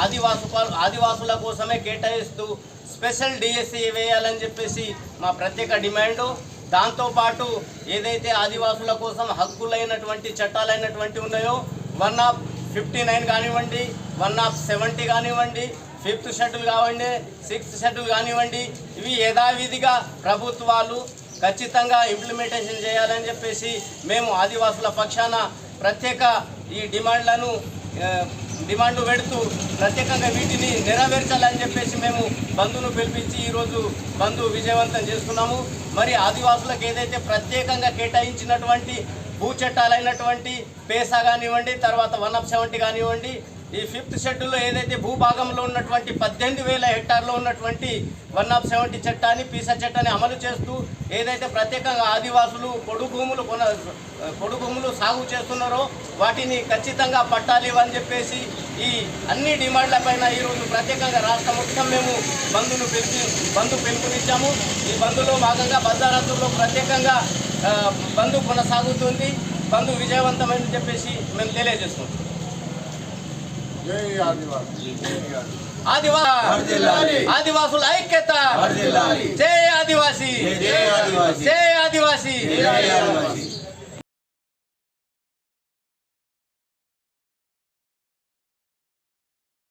ఆదివాసు ఆదివాసుల కోసమే కేటాయిస్తూ స్పెషల్ డిఎస్సి వేయాలని చెప్పేసి మా ప్రత్యేక డిమాండు. దాంతోపాటు ఏదైతే ఆదివాసుల కోసం హక్కులైనటువంటి చట్టాలైనటువంటి ఉన్నాయో వన్ ఆఫ్ ఫిఫ్టీ నైన్ కానివ్వండి వన్ ఆఫ్ సెవెంటీ కానివ్వండి ఫిఫ్త్ షెడ్యూల్ కానివ్వండి సిక్స్త్ షెడ్యూల్ కానివ్వండి ఇవి యథావిధిగా ప్రభుత్వాలు ఖచ్చితంగా ఇంప్లిమెంటేషన్ చేయాలని చెప్పేసి మేము ఆదివాసుల పక్షాన ప్రత్యేక ఈ డిమాండ్లను డిమాండ్ పెడుతూ ప్రత్యేకంగా వీటిని నెరవేర్చాలని చెప్పేసి మేము బంధును పిలిపించి ఈరోజు బంధు విజయవంతం చేస్తున్నాము. మరి ఆదివాసులకు ఏదైతే ప్రత్యేకంగా కేటాయించినటువంటి భూ చట్టాలైనటువంటి పేసా కానివ్వండి తర్వాత వన్ ఆఫ్ సెవెంటీ కానివ్వండి ఈ ఫిఫ్త్ షెడ్యూల్లో ఏదైతే భూభాగంలో ఉన్నటువంటి పద్దెనిమిది వేల హెక్టార్లో ఉన్నటువంటి వన్ ఆఫ్ సెవెంటీ చట్టాన్ని పీసా చట్టాన్ని అమలు చేస్తూ ఏదైతే ప్రత్యేకంగా ఆదివాసులు పొడు భూములు కొన పొడు భూములు సాగు చేస్తున్నారో వాటిని ఖచ్చితంగా పట్టాలి అని చెప్పేసి ఈ అన్ని డిమాండ్లపైన ఈరోజు ప్రత్యేకంగా రాష్ట్ర మొత్తం మేము బంధును పిలిచి బంధు పిలుపునిచ్చాము ఈ బంధులో భాగంగా బజారత్తుల్లో ప్రత్యేకంగా బంధు కొనసాగుతుంది. బంధు విజయవంతమని చెప్పేసి మేము తెలియజేస్తున్నాం జై ఆదివాసి జై ఆదివాసి. ఆదివా వర్ధిల్లాలి. ఆదివాసుల ఐక్యత. జై ఆదివాసి. జై ఆదివాసి. జై ఆదివాసి.